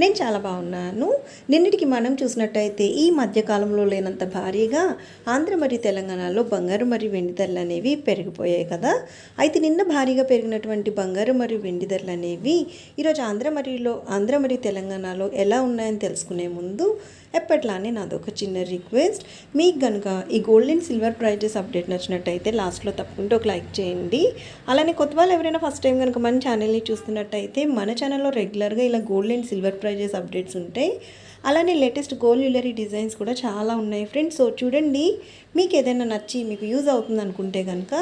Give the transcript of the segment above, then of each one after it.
నేను చాలా బాగున్నాను. నిన్నటికి మనం చూసినట్టయితే ఈ మధ్యకాలంలో లేనంత భారీగా ఆంధ్ర మరియు తెలంగాణలో బంగారు మరియు వెండి ధరలు అనేవి పెరిగిపోయాయి కదా. అయితే నిన్న భారీగా పెరిగినటువంటి బంగారు మరియు వెండి ధరలు అనేవి ఈరోజు ఆంధ్ర మరియులో ఆంధ్ర మరియు తెలంగాణలో ఎలా ఉన్నాయని తెలుసుకునే ముందు ఎప్పట్లానే నాది ఒక చిన్న రిక్వెస్ట్. మీకు కనుక ఈ gold and silver prizes update నచ్చినట్టయితే లాస్ట్లో తప్పకుండా ఒక లైక్ చేయండి. అలానే కొత్త వాళ్ళు ఎవరైనా ఫస్ట్ టైం కనుక మన ఛానల్ని చూస్తున్నట్టయితే మన ఛానల్లో రెగ్యులర్గా ఇలా gold and silver prizes updates ఉంటాయి. అలానే లేటెస్ట్ గోల్డ్ జ్యువెలరీ డిజైన్స్ కూడా చాలా ఉన్నాయి. ఫ్రెండ్స్ సో చూడండి మీకు ఏదైనా నచ్చి మీకు యూజ్ అవుతుంది అనుకుంటే కనుక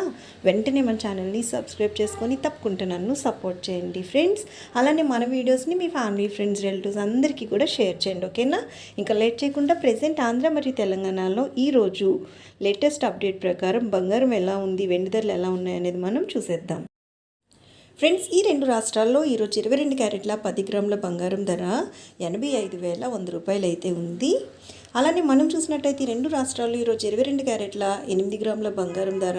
వెంటనే మన ఛానల్ని సబ్స్క్రైబ్ చేసుకొని తప్పకుండా నన్ను సపోర్ట్ చేయండి. ఫ్రెండ్స్ అలానే మన వీడియోస్ని మీ ఫ్యామిలీ ఫ్రెండ్స్ రిలేటివ్స్ అందరికీ కూడా షేర్ చేయండి ఓకేనా ఇంకా లేట్ చేయకుండా ప్రజెంట్ ఆంధ్ర మరియు తెలంగాణలో ఈరోజు లేటెస్ట్ అప్డేట్ ప్రకారం బంగారం ఎలా ఉంది వెండి ధరలు ఎలా ఉన్నాయి అనేది మనం చూసేద్దాం. ఫ్రెండ్స్ ఈ రెండు రాష్ట్రాల్లో ఈరోజు ఇరవై రెండు క్యారెట్ల పది గ్రాముల బంగారం ధర ఎనభై ఐదు వేల వంద రూపాయలు అయితే ఉంది. అలానే మనం చూసినట్టయితే రెండు రాష్ట్రాల్లో ఈరోజు ఇరవై రెండు క్యారెట్ల ఎనిమిది గ్రాముల బంగారం ధర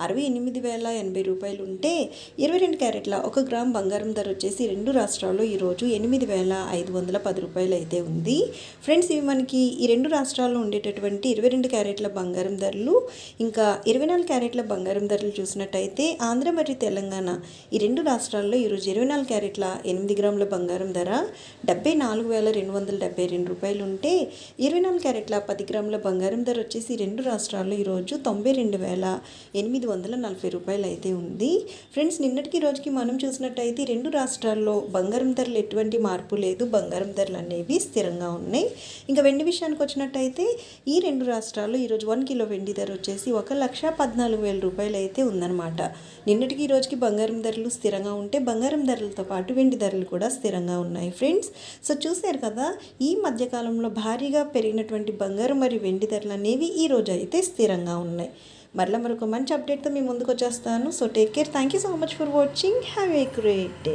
అరవై ఎనిమిది వేల ఎనభై రూపాయలు ఉంటే ఇరవై రెండు క్యారెట్ల ఒక గ్రామ్ బంగారం ధర వచ్చేసి రెండు రాష్ట్రాల్లో ఈరోజు ఎనిమిది వేల ఐదు వందల పది రూపాయలు అయితే ఉంది. ఫ్రెండ్స్ ఇవి మనకి ఈ రెండు రాష్ట్రాల్లో ఉండేటటువంటి ఇరవై రెండు క్యారెట్ల బంగారం ధరలు ఇంకా ఇరవై నాలుగు క్యారెట్ల బంగారం ధరలు చూసినట్టయితే ఆంధ్ర మరియు తెలంగాణ ఈ రెండు రాష్ట్రాల్లో ఈరోజు ఇరవై నాలుగు క్యారెట్ల ఎనిమిది గ్రాముల బంగారం ధర డెబ్బై నాలుగు వేల రెండు వందల డెబ్బై రెండు రూపాయలు ఉంటే ఇరవై నాలుగు క్యారెట్ల పది గ్రాముల బంగారం ధర వచ్చేసి రెండు రాష్ట్రాల్లో ఈరోజు తొంభై రెండు వేల ఎనిమిది వందల నలభై రూపాయలు అయితే ఉంది. ఫ్రెండ్స్ నిన్నటికి రోజుకి మనం చూసినట్టయితే రెండు రాష్ట్రాల్లో బంగారం ధరలు ఎటువంటి మార్పు లేదు. బంగారం ధరలు అనేవి స్థిరంగా ఉన్నాయి. ఇంకా వెండి విషయానికి వచ్చినట్టయితే ఈ రెండు రాష్ట్రాల్లో ఈరోజు వన్ కిలో వెండి ధర వచ్చేసి ఒక లక్ష పద్నాలుగు వేల రూపాయలు అయితే ఉందన్నమాట. నిన్నటికి ఈ రోజుకి బంగారం ధరలు స్థిరంగా ఉంటే బంగారం ధరలతో పాటు వెండి ధరలు కూడా స్థిరంగా ఉన్నాయి ఫ్రెండ్స్. సో చూశారు కదా ఈ మధ్యకాలంలో భారీగా పెరిగిన పెరిగినటువంటి బంగారం మరియు వెండి ధరలు అనేవి ఈ రోజు అయితే స్థిరంగా ఉన్నాయి. మరలా మరొక మంచి అప్డేట్తో మీ ముందుకు వచ్చేస్తాను. So take care thank you so much for watching have a great day